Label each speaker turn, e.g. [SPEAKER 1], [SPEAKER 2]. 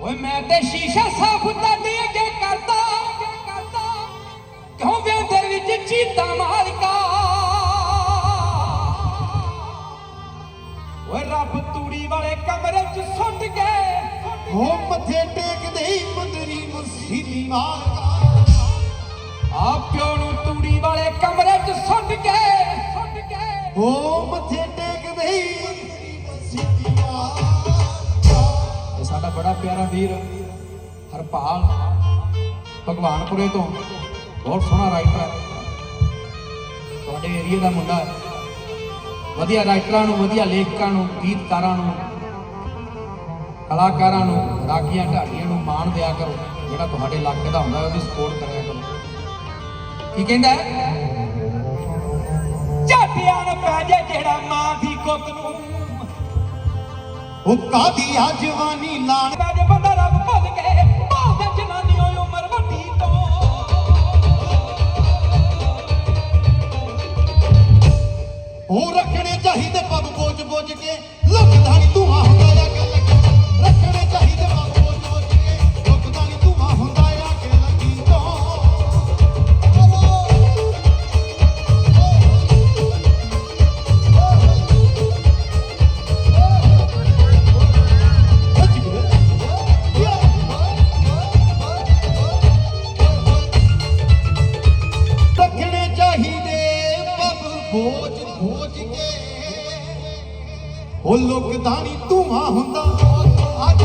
[SPEAKER 1] ਓਏ ਮੈਂ ਤੇ ਸ਼ੀਸ਼ਾ ਸਾਫ਼ ਤੁਹਾਡੇ ਅੱਗੇ ਕਰਦਾ ਕਿਉਂ ਵੇ ਦੇ ਵਿੱਚ ਚੀਤਾ ਮਾਲਕਾ ਓਏ ਰੱਬ ਤੂੜੀ ਵਾਲੇ ਕਮਰੇ ਚ ਸੁੱਟ ਕੇ
[SPEAKER 2] ਉਹ ਮੱਥੇ ਟੇਕਦੇ ਹੀ ਮੰਦਰੀ ਮੁਸੀਬੀ ਮਾਰਦਾ।
[SPEAKER 1] ਆ ਪਿਓ ਪਿਆਰਾ ਵੀਰ, ਹਰਪਾਲ, ਭਗਵਾਨਪੁਰੇ ਤੋਂ ਬਹੁਤ ਸੋਹਣਾ ਰਾਈਟਰ ਹੈ। ਤੁਹਾਡੇ ਏਰੀਆ ਦਾ ਮੁੰਡਾ ਹੈ। ਵਧੀਆ ਰਾਈਟਰਾਂ ਨੂੰ, ਵਧੀਆ ਲੇਖਕਾਂ ਨੂੰ, ਗੀਤਕਾਰਾਂ ਨੂੰ, ਕਲਾਕਾਰਾਂ ਨੂੰ ਰਾਗੀਆਂ ਢਾਡੀਆਂ ਨੂੰ ਮਾਣ ਦਿਆ ਕਰੋ। ਜਿਹੜਾ ਤੁਹਾਡੇ ਇਲਾਕੇ ਦਾ ਹੁੰਦਾ ਹੈ, ਉਹਦੀ ਸਪੋਰਟ ਕਰਿਆ ਕਰੋ। ਕੀ ਕਹਿੰਦਾ ਹੈ? ਝਾਟਿਆਂ ਨੂੰ ਪੈ ਜਿਹੜਾ ਮਾਂ ਦੀ ਕੁੱਤ ਨੂੰ।
[SPEAKER 2] ਉਹ ਕਾਦੀ ਆ ਜਵਾਨੀ ਲਾਣ।
[SPEAKER 1] ਬਾਜ ਬੰਦਾ ਰੱਬ ਭੁੱਲ ਗਏ ਭਾਵੇਂ ਜਨਾਨੀ ਹੋਈ ਉਮਰ ਵੱਡੀ ਤੋਂ।
[SPEAKER 2] ਉਹ ਰੱਖਣੇ ਚਾਹੀਦੇ ਪੱਬ ਬੋਝ ਬੋਝ ਕੇ। ਲੁਕਦਾ ਨਹੀਂ ਧੂਆਂ ਹੁੰਦਾ ਕੇ ਲੱਗੀ ਰੱਖਣੇ ਚਾਹੀਦੇ ਬੋਝ ਬੋਝ ਕੇ। ਉਹ ਲੁਕਦਾ ਨਹੀਂ ਧੂਆਂ ਹੁੰਦਾ। ਅੱਜ